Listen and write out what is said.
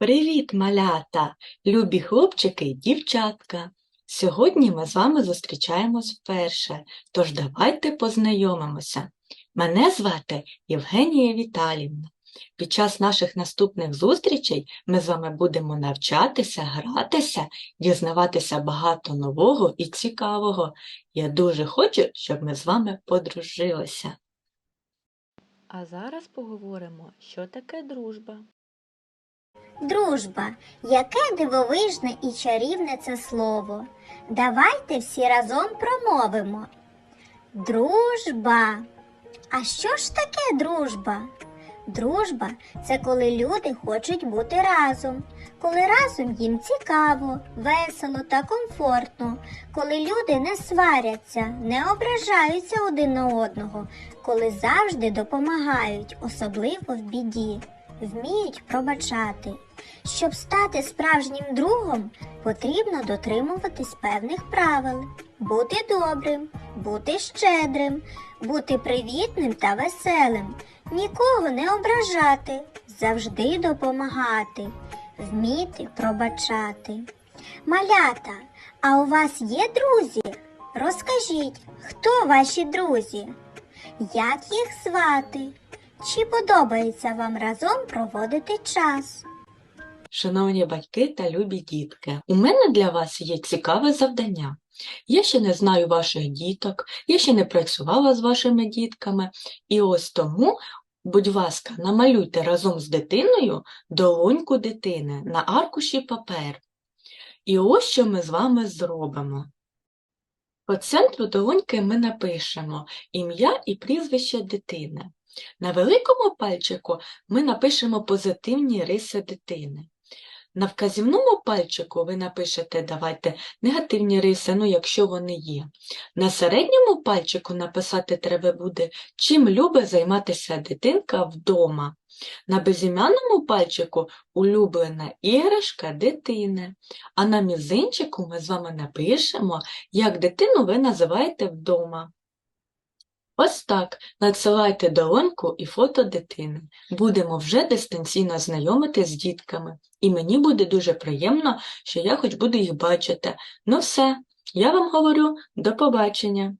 Привіт, малята, любі хлопчики і дівчатка. Сьогодні ми з вами зустрічаємось вперше, тож давайте познайомимося. Мене звати Євгенія Віталівна. Під час наших наступних зустрічей ми з вами будемо навчатися, гратися, дізнаватися багато нового і цікавого. Я дуже хочу, щоб ми з вами подружилися. А зараз поговоримо, що таке дружба. Дружба, яке дивовижне і чарівне це слово. Давайте всі разом промовимо. Дружба. А що ж таке дружба? Дружба це коли люди хочуть бути разом, коли разом їм цікаво, весело та комфортно, коли люди не сваряться, не ображаються один на одного, коли завжди допомагають, особливо в біді, вміють пробачати. Щоб стати справжнім другом, потрібно дотримуватись певних правил, бути добрим, бути щедрим, бути привітним та веселим, нікого не ображати, завжди допомагати, вміти пробачати. Малята, а у вас є друзі? Розкажіть, хто ваші друзі? Як їх звати? Чи подобається вам разом проводити час? Шановні батьки та любі дітки, у мене для вас є цікаве завдання. Я ще не знаю ваших діток, я ще не працювала з вашими дітками, і ось тому, будь ласка, намалюйте разом з дитиною долоньку дитини на аркуші паперу. І ось що ми з вами зробимо. По центру долоньки ми напишемо ім'я і прізвище дитини. На великому пальчику ми напишемо позитивні риси дитини. На вказівному пальчику ви напишете, давайте, негативні риси, ну якщо вони є. На середньому пальчику написати треба буде, чим любить займатися дитинка вдома. На безім'яному пальчику улюблена іграшка дитини. А на мізинчику ми з вами напишемо, як дитину ви називаєте вдома. Ось так надсилайте долоньку і фото дитини. Будемо вже дистанційно знайомити з дітками. І мені буде дуже приємно, що я хоч буду їх бачити. Ну все, я вам говорю до побачення.